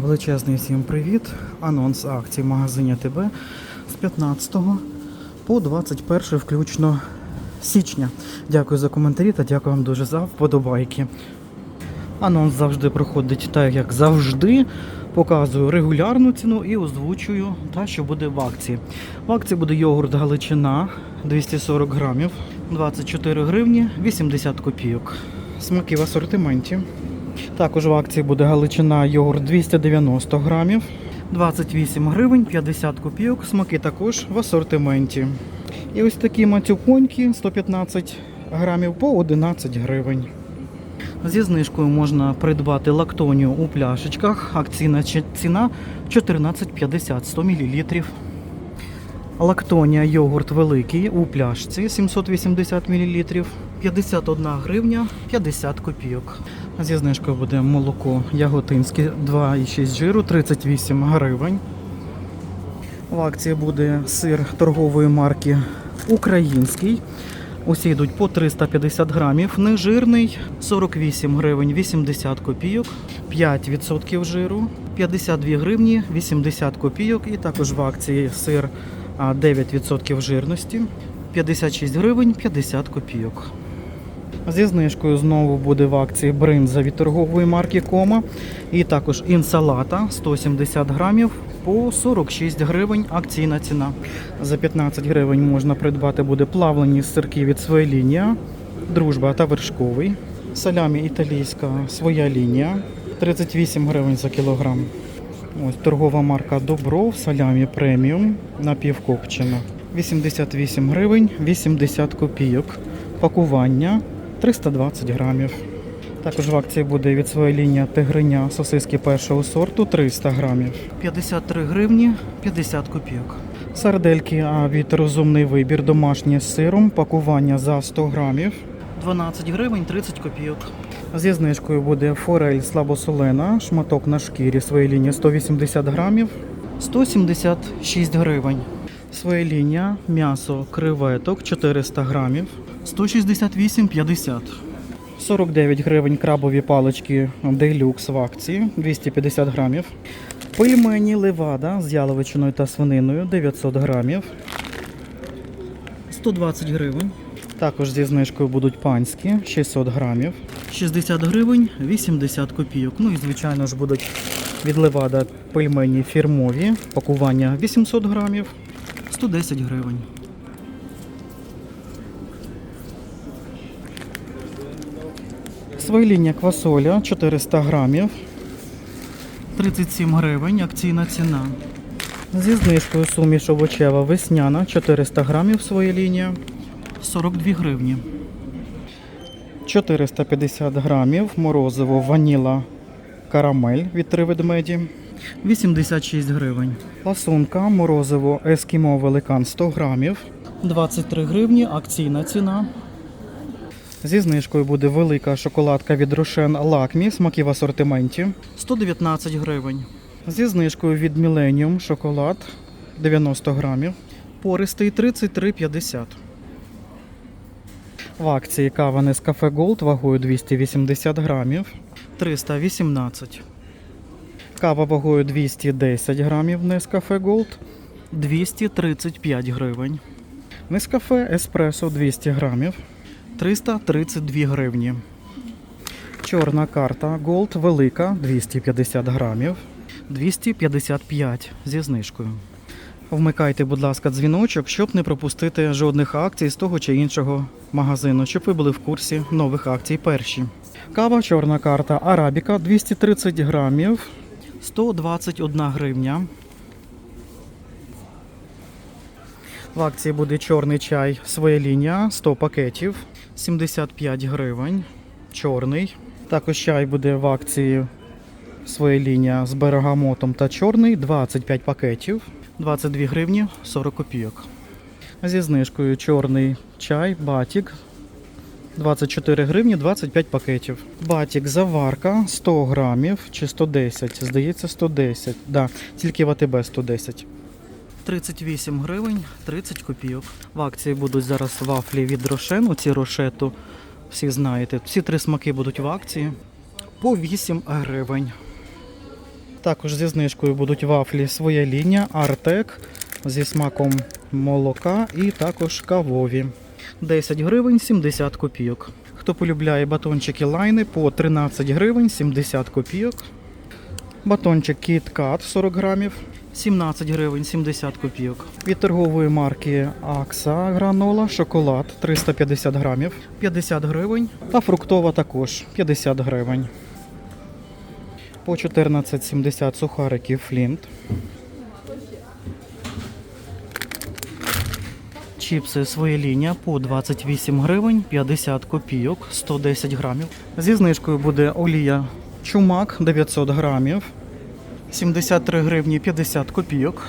Величезний всім привіт. Анонс акцій в магазині ТБ з 15 по 21 включно січня. Дякую за коментарі та дякую вам дуже за вподобайки. Анонс завжди проходить так, як завжди. Показую регулярну ціну і озвучую та, що буде в акції. В акції буде йогурт Галичина 240 грамів, 24 гривні 80 копійок. Смаки в асортименті. Також в акції буде Галичина йогурт 290 грамів, 28 гривень 50 копійок. Смаки також в асортименті. І ось такі мацюпоньки 115 грамів по 11 гривень. Зі знижкою можна придбати лактонію у пляшечках. Акційна ціна 14,50 100 мл. Лактонія йогурт великий у пляшці 780 мл. 51 гривня 50 копійок. Зі знижкою буде молоко яготинське 2,6 жиру 38 гривень. В акції буде сир торгової марки Український. Усі йдуть по 350 грамів. Нежирний 48 гривень 80 копійок, 5% жиру, 52 гривні 80 копійок. І також в акції сир 9% жирності, 56 гривень 50 копійок. Зі знижкою знову буде в акції бринза від торгової марки Кома. І також інсалата 170 грамів по 46 гривень акційна ціна. За 15 гривень можна придбати буде плавлені сирки від своя лінія, дружба та вершковий. Салямі італійська своя лінія 38 гривень за кілограм. Ось торгова марка Добров, салямі преміум напівкопчена. 88 гривень 80 копійок. Пакування 320 грамів. Також в акції буде від своєї лінії тигриня сосиски першого сорту 300 грамів. 53 гривні 50 копійок. Сардельки від розумний вибір домашні з сиром. Пакування за 100 грамів. 12 гривень 30 копійок. Зі знижкою буде форель слабосолена, шматок на шкірі своєї лінії 180 грамів, 176 гривень. Своя лінія м'ясо креветок 400 грамів, 168,50. 49 гривень крабові палички делюкс в акції 250 грамів. Пельмені левада з яловичиною та свининою 900 грамів. 120 гривень. Також зі знижкою будуть панські 600 грамів. 60 гривень 80 копійок. Ну і звичайно ж будуть від левада пельмені фірмові. Пакування 800 грамів. 110 гривень. Свойління квасоля 400 грамів. 37 гривень, акційна ціна. Зі знижкою суміш овочева весняна 400 грамів своя лінія. 42 гривні. 450 грамів морозиво ваніла карамель від три ведмеді. 86 гривень. Ласунка морозиво ескімо великан 100 грамів. 23 гривні, акційна ціна. Зі знижкою буде велика шоколадка від Рошен Лакмі, смаки в асортименті. 119 гривень. Зі знижкою від Millennium шоколад 90 грамів. Пористий 33,50. В акції кава Nescafe Gold вагою 280 грамів. 318. Кава вагою 210 грамів Nescafe Gold 235 гривень. Нескафе Еспресо 200 грамів 332 гривні. Чорна карта Gold велика 250 грамів 255 зі знижкою. Вмикайте, будь ласка, дзвіночок, щоб не пропустити жодних акцій з того чи іншого магазину, щоб ви були в курсі нових акцій перші. Кава, чорна карта Арабіка 230 грамів 121 гривня. В акції буде чорний чай своя лінія 100 пакетів 75 гривень. Чорний. Також чай буде в акції своя лінія з бергамотом та чорний 25 пакетів 22 гривні 40 копійок. Зі знижкою чорний чай Батік 24 гривні 25 пакетів. Батік заварка 100 грамів чи 110. Здається, 110. Да, тільки в АТБ 110. 38 гривень 30 копійок. В акції будуть зараз вафлі від Рошен. Оці рошету, всі знаєте. Всі три смаки будуть в акції по 8 гривень. Також зі знижкою будуть вафлі своя лінія, Артек зі смаком молока і також кавові. 10 гривень 70 копійок. Хто полюбляє батончики лайни по 13 гривень 70 копійок. Батончик KitKat 40 грамів 17 гривень 70 копійок. Від торгової марки Акса гранола шоколад 350 грамів 50 гривень. Та фруктова також 50 гривень. По 14,70 сухариків Флінт. Чіпси своя лінія по 28 гривень 50 копійок 110 грамів. Зі знижкою буде олія чумак 900 грамів 73 гривні 50 копійок.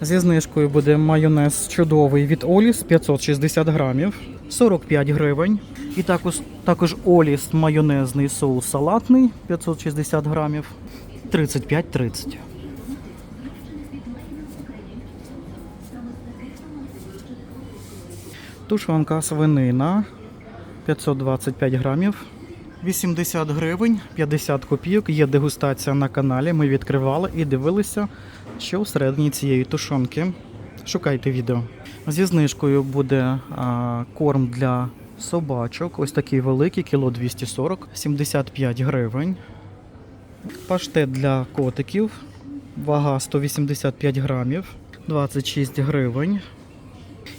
Зі знижкою буде майонез чудовий від Оліс 560 грамів 45 гривень. І також, також Оліс майонезний соус салатний 560 грамів 35,30. Тушонка свинина 525 грамів. 80 гривень, 50 копійок. Є дегустація на каналі. Ми відкривали і дивилися, що всередині цієї тушонки. Шукайте відео. Зі знижкою буде а, корм для собачок. Ось такий великий, кіло 240, 75 гривень. Паштет для котиків. Вага 185 грамів, 26 гривень.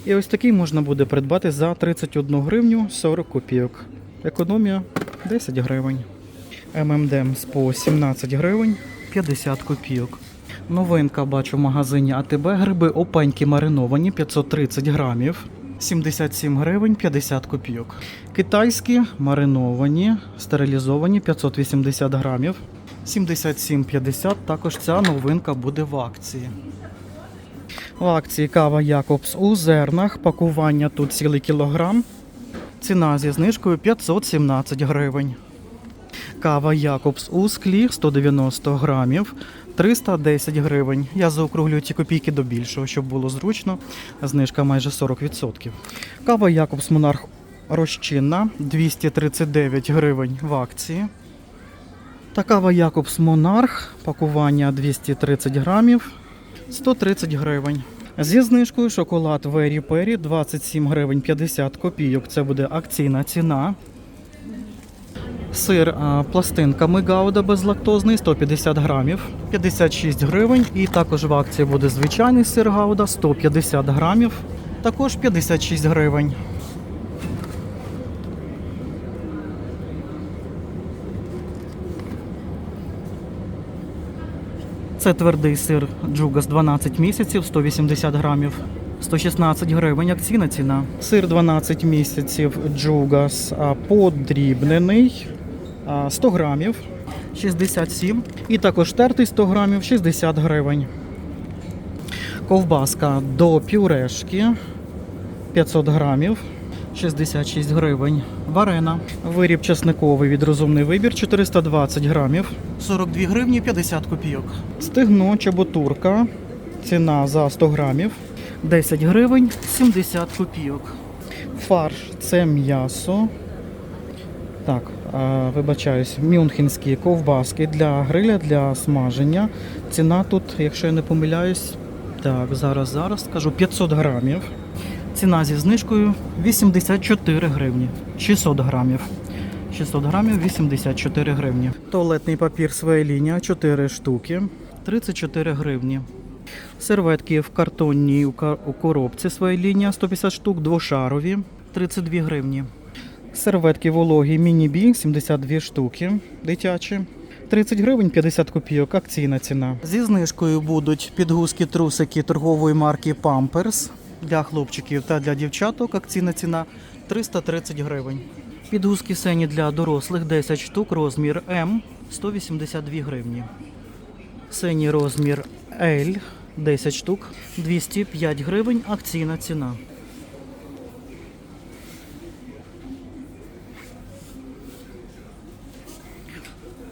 І ось такий можна буде придбати за 31 гривню 40 копійок. Економія 10 гривень. ММДМС по 17 гривень 50 копійок. Новинка бачу в магазині АТБ. Гриби опеньки мариновані 530 грамів. 77 гривень 50 копійок. Китайські мариновані, стерилізовані 580 грамів. 77,50. Також ця новинка буде в акції. В акції кава Якобс у зернах. Пакування тут цілий кілограм. Ціна зі знижкою 517 гривень. Кава Якобс у склі 190 грамів 310 гривень. Я заокруглюю ці копійки до більшого, щоб було зручно. Знижка майже 40%. Кава Якобс Монарх розчинна 239 гривень в акції. Та кава Якобс Монарх пакування 230 грамів 130 гривень. Зі знижкою шоколад Very Perry 27 гривень 50 копійок. Це буде акційна ціна. Сир пластинками Гауда безлактозний 150 грамів 56 гривень. І також в акції буде звичайний сир Гауда 150 грамів, також 56 гривень. Це твердий сир Джугас 12 місяців, 180 грамів. 116 гривень, акційна ціна. Сир 12 місяців Джугас подрібнений 100 грамів 67. І також тертий 100 грамів 60 гривень. Ковбаска до пюрешки 500 грамів 66 гривень. Варена. Виріб чесниковий від розумний вибір 420 грамів 42 гривні 50 копійок. Стегно чеботурка. Ціна за 100 грамів 10 гривень 70 копійок. Фарш це м'ясо. Так, вибачаюсь, мюнхенські ковбаски для гриля, для смаження. Ціна тут, якщо я не помиляюсь, так, зараз, зараз скажу 500 грамів. Ціна зі знижкою 84 гривні. 600 грамів. 600 грамів 84 гривні. Туалетний папір своя лінія 4 штуки. 34 гривні. Серветки в картонній у коробці своя лінія 150 штук, двошарові 32 гривні. Серветки вологі міні-бі 72 штуки дитячі. 30 гривень 50 копійок, акційна ціна. Зі знижкою будуть підгузки трусики торгової марки Pampers для хлопчиків та для дівчаток. Акційна ціна 330 гривень. Підгузки сені для дорослих 10 штук, розмір М 182 гривні. Синій розмір L 10 штук 205 гривень, акційна ціна.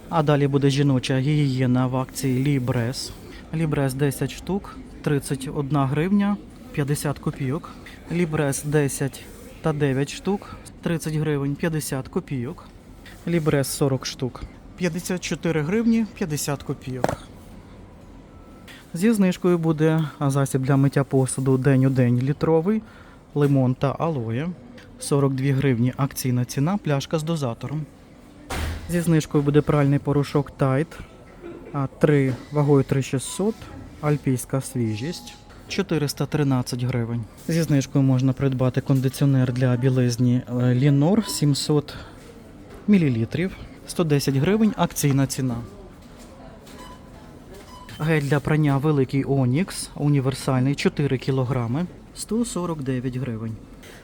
А далі буде жіноча гігієна в акції Лібрес. Лібрес 10 штук, 31 гривня, 50 копійок. Лібрес 10 та 9 штук, 30 гривень, 50 копійок. Лібрес 40 штук, 54 гривні 50 копійок. Зі знижкою буде засіб для миття посуду день у день літровий, лимон та алоє. 42 гривні акційна ціна, пляшка з дозатором. Зі знижкою буде пральний порошок Tide, 3 вагою 3600, альпійська свіжість. 413 гривень. Зі знижкою можна придбати кондиціонер для білизні е, Лінор 700 мл. 110 гривень акційна ціна. Гель для прання великий Онікс, універсальний 4 кг, 149 гривень.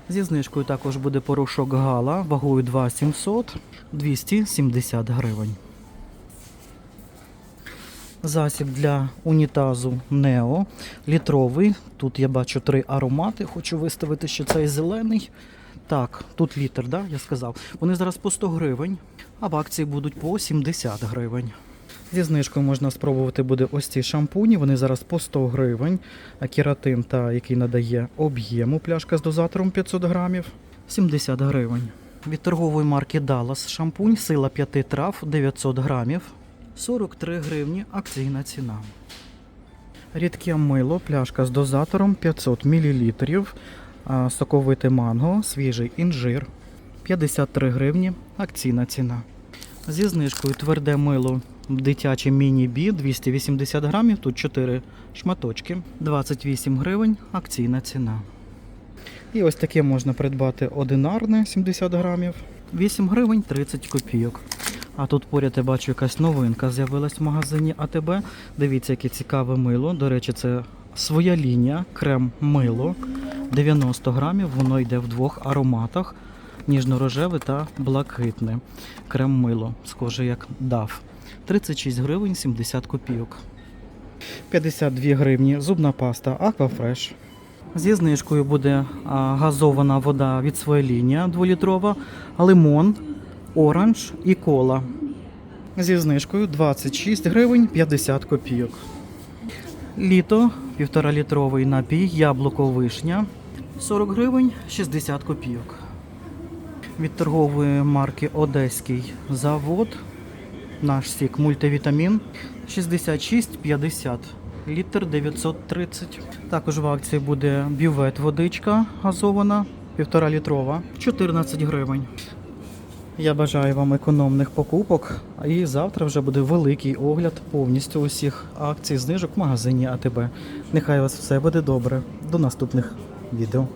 Зі знижкою також буде порошок Гала вагою 2700, 270 гривень. Засіб для унітазу Нео літровий. Тут я бачу три аромати. Хочу виставити, що цей зелений. Так, тут літр, да, я сказав. Вони зараз по 100 гривень, а в акції будуть по 70 гривень. Зі знижкою можна спробувати буде ось ці шампуні. Вони зараз по 100 гривень. А кератин, та, який надає об'єму, пляшка з дозатором 500 грамів, 70 гривень. Від торгової марки Dallas шампунь сила 5 трав 900 грамів, 43 гривні акційна ціна. Рідке мило, пляшка з дозатором 500 мл, соковите манго, свіжий інжир, 53 гривні акційна ціна. Зі знижкою тверде мило дитяче міні-бі 280 грамів, тут 4 шматочки, 28 гривень акційна ціна. І ось таке можна придбати одинарне 70 грамів, 8 гривень 30 копійок. А тут поряд я бачу якась новинка з'явилась в магазині АТБ. Дивіться, яке цікаве мило. До речі, це своя лінія, крем мило. 90 грамів, воно йде в двох ароматах: ніжно-рожеве та блакитне. Крем мило, схоже як дав. 36 гривень 70 копійок. 52 гривні зубна паста Aquafresh. Зі знижкою буде газована вода від своя лінія 2-літрова, лимон, оранж і кола. Зі знижкою 26 гривень 50 копійок. Літо 1,5 літровий напій, яблуко вишня 40 гривень 60 копійок. Від торгової марки Одеський завод. Наш сік мультивітамін 66,50 літр 930. Також в акції буде бювет водичка газована 1,5 літрова 14 гривень. Я бажаю вам економних покупок. І завтра вже буде великий огляд повністю усіх акцій знижок в магазині АТБ. Нехай у вас все буде добре. До наступних відео.